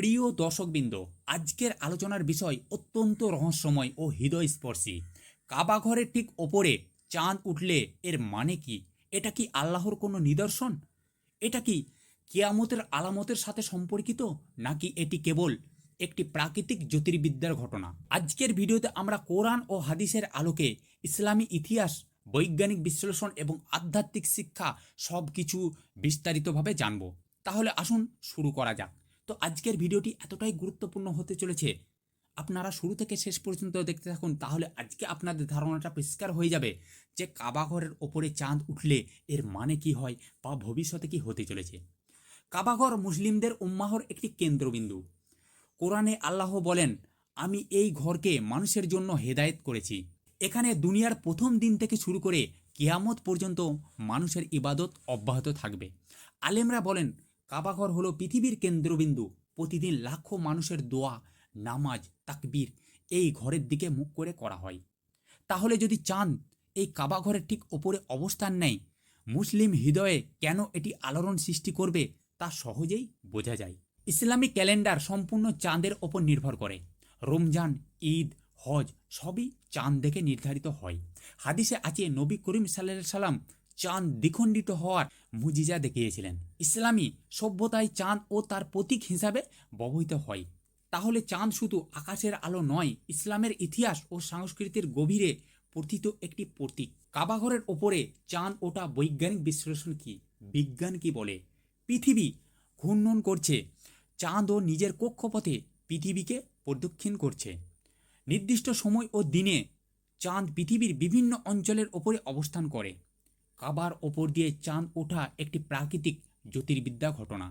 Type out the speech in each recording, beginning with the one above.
প্রিয় দর্শকবৃন্দ, আজকের আলোচনার বিষয় অত্যন্ত রহস্যময় ও হৃদয়স্পর্শী। কাবা ঘরের ঠিক ওপরে চাঁদ উঠলে এর মানে কি? এটা কি আল্লাহর কোনো নিদর্শন? এটা কি কিয়ামতের আলামতের সাথে সম্পর্কিত? নাকি এটি কেবল একটি প্রাকৃতিক জ্যোতির্বিদ্যার ঘটনা? আজকের ভিডিওতে আমরা কোরআন ও হাদিসের আলোকে ইসলামী ইতিহাস, বৈজ্ঞানিক বিশ্লেষণ এবং আধ্যাত্মিক শিক্ষা সব কিছু বিস্তারিতভাবে জানব। তাহলে আসুন শুরু করা যাক। তো আজকের ভিডিওটি এতটাই গুরুত্বপূর্ণ হতে চলেছে। আপনারা শুরু থেকে শেষ পর্যন্ত দেখতে থাকুন, তাহলে আজকে আপনাদের ধারণাটা পরিষ্কার হয়ে যাবে যে কাবাঘরের ওপরে চাঁদ উঠলে এর মানে কি হয় বা ভবিষ্যতে কি হতে চলেছে। কাবাঘর মুসলিমদের উম্মাহর একটি কেন্দ্রবিন্দু। কোরআনে আল্লাহ বলেন, আমি এই ঘরকে মানুষের জন্য হেদায়েত করেছি। এখানে দুনিয়ার প্রথম দিন থেকে শুরু করে কিয়ামত পর্যন্ত মানুষের ইবাদত অব্যাহত থাকবে। আলেমরা বলেন কাবাঘর হলো পৃথিবীর কেন্দ্রবিন্দু, প্রতিদিন লাখো মানুষের দোয়া, নামাজ, তাকবীর এই ঘরের দিকে মুখ করে করা হয়। তাহলে যদি চাঁদ এই কাবাঘরের ঠিক ওপরে অবস্থান নেয় মুসলিম হৃদয়ে কেন এটি আলোড়ন সৃষ্টি করবে তা সহজেই বোঝা যায়। ইসলামিক ক্যালেন্ডার সম্পূর্ণ চাঁদের ওপর নির্ভর করে। রমজান, ঈদ, হজ সবই চাঁদ দেখে নির্ধারিত হয়। হাদিসে আছে, নবী করিম সাল্লাম চাঁদ দ্বিখণ্ডিত হওয়ার মুজিজা দেখিয়েছিলেন। ইসলামী সভ্যতায় চাঁদ ও তার প্রতীক হিসাবে ব্যবহৃত হয়। তাহলে চাঁদ শুধু আকাশের আলো নয়, ইসলামের ইতিহাস ও সংস্কৃতির গভীরে পথিত একটি প্রতীক। কাবাঘরের ওপরে চাঁদ ওটা বৈজ্ঞানিক বিশ্লেষণ কি? বিজ্ঞান কি বলে? পৃথিবী ঘূর্ণন করছে। চাঁদ ও নিজের কক্ষপথে পৃথিবীকে প্রদক্ষিণ করছে। নির্দিষ্ট সময় ও দিনে চাঁদ পৃথিবীর বিভিন্ন অঞ্চলের ওপরে অবস্থান করে। কাবার ওপর দিয়ে চাঁদ ওঠা একটি প্রাকৃতিক জ্যোতির্বিদ্যা ঘটনা।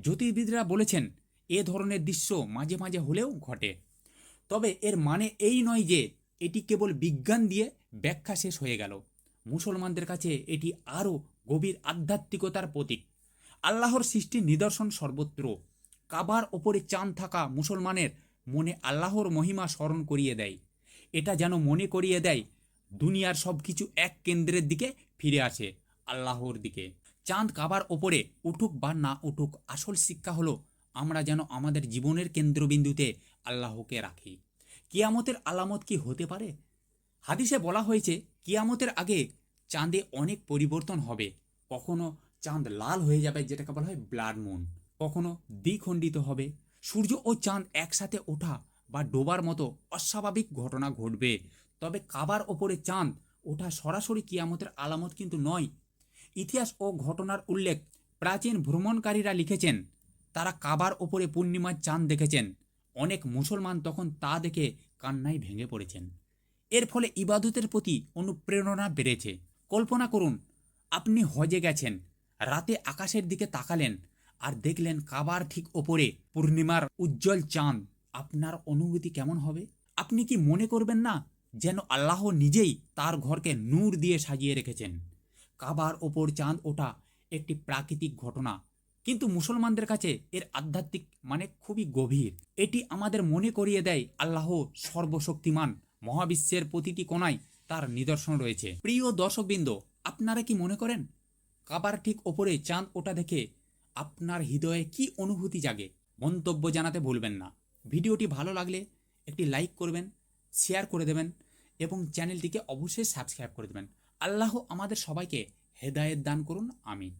জ্যোতির্বিদরা বলেছেন, এ ধরনের দৃশ্য মাঝে মাঝে হলেও ঘটে। তবে এর মানে এই নয় যে এটি কেবল বিজ্ঞান দিয়ে ব্যাখ্যা শেষ হয়ে গেল। মুসলমানদের কাছে এটি আরও গভীর আধ্যাত্মিকতার প্রতীক। আল্লাহর সৃষ্টির নিদর্শন সর্বত্র। কাবার ওপরে চাঁদ থাকা মুসলমানের মনে আল্লাহর মহিমা স্মরণ করিয়ে দেয়। এটা যেন মনে করিয়ে দেয়, দুনিয়ার সব কিছু এক কেন্দ্রের দিকে ফিরে আসে আল্লাহর দিকে। চাঁদ কাবার ওপরে উঠুক বা না উঠুক, আসল শিক্ষা হলো আমরা যেন আমাদের জীবনের কেন্দ্রবিন্দুতে আল্লাহকে রাখি। কিয়ামতের আলামত কি হতে পারে? হাদিসে বলা হয়েছে, কিয়ামতের আগে চাঁদে অনেক পরিবর্তন হবে। কখনো চাঁদ লাল হয়ে যাবে, যেটাকে বলা হয় ব্লাড মুন। কখনো দ্বিখণ্ডিত হবে। সূর্য ও চাঁদ একসাথে ওঠা বা ডোবার মতো অস্বাভাবিক ঘটনা ঘটবে। তবে কাবার ওপরে চাঁদ ওঠা সরাসরি কিয়ামতের আলামত কিন্তু নয়। ইতিহাস ও ঘটনার উল্লেখ প্রাচীন ভ্রমণকারীরা লিখেছেন, তারা কাবার ওপরে পূর্ণিমার চাঁদ দেখেছেন, অনেক মুসলমান তখন তা দেখে কান্নায় ভেঙে পড়েছেন। এর ফলে ইবাদতের প্রতি অনুপ্রেরণা বেড়েছে। কল্পনা করুন, আপনি হজে গেছেন, রাতে আকাশের দিকে তাকালেন আর দেখলেন কাবার ঠিক ওপরে পূর্ণিমার উজ্জ্বল চাঁদ। আপনার অনুভূতি কেমন হবে? আপনি কি মনে করবেন না যেন আল্লাহ নিজেই তার ঘরকে নূর দিয়ে সাজিয়ে রেখেছেন। কাবার ওপর চাঁদ ওঠা একটি প্রাকৃতিক ঘটনা। কিন্তু মুসলমানদের কাছে এর আধ্যাত্মিক মানে খুবই গভীর। এটি আমাদের মনে করিয়ে দেয় আল্লাহ সর্বশক্তিমান, মহাবিশ্বের প্রতিটি কোণায় তার নিদর্শন রয়েছে। প্রিয় দর্শকবৃন্দ, আপনারা কি মনে করেন? কাবার ঠিক ওপরে চাঁদ ওটা দেখে আপনার হৃদয়ে কি অনুভূতি জাগে? মন্তব্য জানাতে ভুলবেন না। ভিডিওটি ভালো লাগলে একটি লাইক করবেন শেয়ার করে দেবেন এবং চ্যানেলটিকে অবশ্যই সাবস্ক্রাইব করে দেবেন। আল্লাহ আমাদের সবাইকে হেদায়েত দান করুন, আমিন।